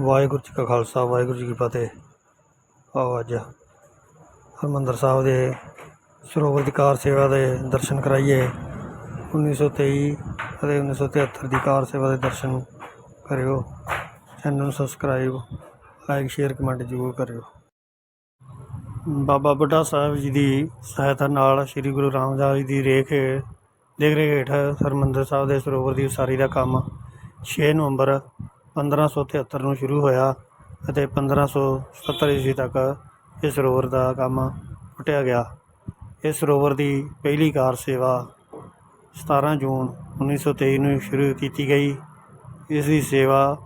ਵਾਹਿਗੁਰੂ ਜੀ ਕਾ ਖਾਲਸਾ, ਵਾਹਿਗੁਰੂ ਜੀ ਕੀ ਫਤਿਹ। ਆਓ ਅੱਜ ਹਰਿਮੰਦਰ ਸਾਹਿਬ ਦੇ ਸਰੋਵਰ ਦੀ ਕਾਰ ਸੇਵਾ ਦੇ ਦਰਸ਼ਨ ਕਰਾਈਏ। 1923 ਅਤੇ 1973 ਦੀ ਕਾਰ ਸੇਵਾ ਦੇ ਦਰਸ਼ਨ ਕਰਿਓ। ਚੈਨਲ ਨੂੰ ਸਬਸਕ੍ਰਾਈਬ, ਲਾਈਕ, ਸ਼ੇਅਰ, ਕਮੈਂਟ ਜ਼ਰੂਰ ਕਰਿਓ। ਬਾਬਾ ਬੁੱਢਾ ਸਾਹਿਬ ਜੀ ਦੀ ਸਹਾਇਤਾ ਨਾਲ ਸ੍ਰੀ ਗੁਰੂ ਰਾਮਦਾਸ ਜੀ ਦੀ ਰੇਖ ਦੇਖ ਰੇਖ ਹੇਠ ਹਰਿਮੰਦਰ ਸਾਹਿਬ ਦੇ ਸਰੋਵਰ ਦੀ ਉਸਾਰੀ ਦਾ ਕੰਮ 6 ਨਵੰਬਰ 1573 ਨੂੰ ਸ਼ੁਰੂ ਹੋਇਆ ਅਤੇ 1570 ਈਸਵੀ ਤੱਕ ਇਸ ਸਰੋਵਰ ਦਾ ਕੰਮ ਪੁੱਟਿਆ ਗਿਆ। ਇਸ ਸਰੋਵਰ ਦੀ ਪਹਿਲੀ ਕਾਰ ਸੇਵਾ 17 ਜੂਨ 1923 ਨੂੰ ਸ਼ੁਰੂ ਕੀਤੀ ਗਈ। ਇਸ ਦੀ ਸੇਵਾ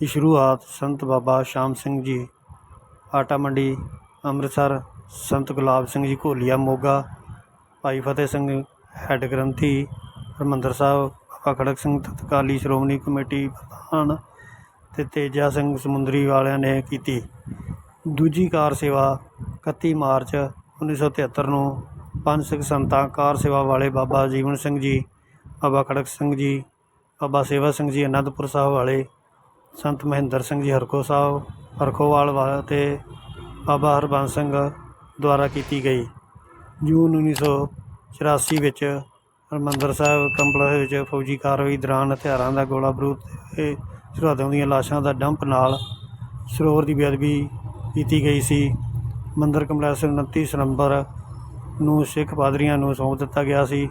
ਦੀ ਸ਼ੁਰੂਆਤ ਸੰਤ ਬਾਬਾ ਸ਼ਾਮ ਸਿੰਘ ਜੀ, ਆਟਾ ਮੰਡੀ, ਅੰਮ੍ਰਿਤਸਰ, ਸੰਤ ਗੁਲਾਬ ਸਿੰਘ ਜੀ, ਘੋਲੀਆ, ਮੋਗਾ, ਭਾਈ ਫਤਿਹ ਸਿੰਘ, ਹੈੱਡ ਗ੍ਰੰਥੀ, ਹਰਿਮੰਦਰ ਸਾਹਿਬ, ਬਾਬਾ ਖੜਕ ਸਿੰਘ ਤਤਕਾਲੀ ਸ਼੍ਰੋਮਣੀ ਕਮੇਟੀ ਪ੍ਰਧਾਨ ਅਤੇ ਤੇਜਾ ਸਿੰਘ ਸਮੁੰਦਰੀ ਵਾਲਿਆਂ ਨੇ ਕੀਤੀ। ਦੂਜੀ ਕਾਰ ਸੇਵਾ 31 ਮਾਰਚ 1973 ਨੂੰ ਪੰਜ ਸਿੱਖ ਸੰਤਾਂ ਕਾਰ ਸੇਵਾ ਵਾਲੇ ਬਾਬਾ ਜੀਵਨ ਸਿੰਘ ਜੀ, ਬਾਬਾ ਖੜਕ ਸਿੰਘ ਜੀ, ਬਾਬਾ ਸੇਵਾ ਸਿੰਘ ਜੀ ਅਨੰਦਪੁਰ ਸਾਹਿਬ ਵਾਲੇ ਸੰਤ ਮਹਿੰਦਰ ਸਿੰਘ ਜੀ ਹਰਖੋ ਸਾਹਿਬ, ਹਰਖੋਵਾਲ ਵਾਲਾ ਤੇ ਬਾਬਾ ਹਰਬੰਸ ਸਿੰਘ ਦੁਆਰਾ ਕੀਤੀ ਗਈ। ਜੂਨ 1984 ਵਿੱਚ ਹਰਿਮੰਦਰ ਸਾਹਿਬ ਕੰਪਲੈਕਸ ਵਿੱਚ ਫੌਜੀ ਕਾਰਵਾਈ ਦੌਰਾਨ ਹਥਿਆਰਾਂ ਦਾ ਗੋਲਾ ਬਰੂਦ ਤੇ ਸ਼ਰਧਾਲੂਆਂ ਦੀਆਂ ਲਾਸ਼ਾਂ ਦਾ ਡੰਪ ਨਾਲ ਸਰੋਵਰ ਦੀ ਬੇਅਦਬੀ ਕੀਤੀ ਗਈ ਸੀ। ਮੰਦਰ ਕੰਪਲੈਕਸ 29 ਸਤੰਬਰ ਨੂੰ ਸਿੱਖ ਪਾਦਰੀਆਂ ਨੂੰ ਸੌਂਪ ਦਿੱਤਾ ਗਿਆ ਸੀ।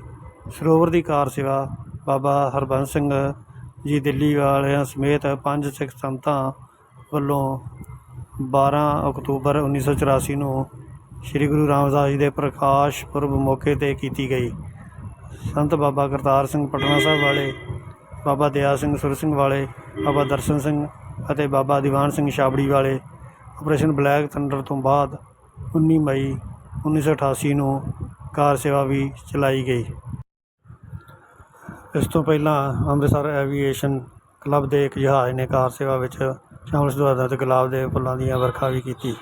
ਸਰੋਵਰ ਦੀ ਕਾਰ ਸੇਵਾ ਬਾਬਾ ਹਰਬੰਸ ਸਿੰਘ ਜੀ ਦਿੱਲੀ ਵਾਲਿਆਂ ਸਮੇਤ ਪੰਜ ਸਿੱਖ ਸੰਤਾਂ ਵੱਲੋਂ 12 ਅਕਤੂਬਰ 1984 ਨੂੰ ਸ੍ਰੀ ਗੁਰੂ ਰਾਮਦਾਸ ਜੀ ਦੇ ਪ੍ਰਕਾਸ਼ ਪੁਰਬ ਮੌਕੇ ਤੇ ਕੀਤੀ ਗਈ। ਸੰਤ ਬਾਬਾ ਕਰਤਾਰ ਸਿੰਘ ਪਟਨਾ ਸਾਹਿਬ ਵਾਲੇ, ਬਾਬਾ ਦਿਆ ਸਿੰਘ ਸੁਰ ਸਿੰਘ ਵਾਲੇ ਬਾਬਾ ਦਰਸ਼ਨ ਸਿੰਘ ਅਤੇ ਬਾਬਾ ਦੀਵਾਨ ਸਿੰਘ ਛਾਬੜੀ ਵਾਲੇ ਆਪਰੇਸ਼ਨ ਬਲੈਕ ਥੰਡਰ ਤੋਂ ਬਾਅਦ 19 ਮਈ 1988 ਨੂੰ ਕਾਰ ਸੇਵਾ ਵੀ ਚਲਾਈ ਗਈ। ਇਸ ਤੋਂ ਪਹਿਲਾਂ ਅੰਮ੍ਰਿਤਸਰ ਐਵੀਏਸ਼ਨ ਕਲੱਬ ਦੇ ਇੱਕ ਜਹਾਜ਼ ਨੇ ਕਾਰ ਸੇਵਾ ਵਿੱਚ ਸ਼ਾਮਲ ਸੁਧਾਰ ਤੇ ਗੁਲਾਬ ਦੇ ਫੁੱਲਾਂ ਦੀਆਂ ਵਰਖਾ ਵੀ ਕੀਤੀ।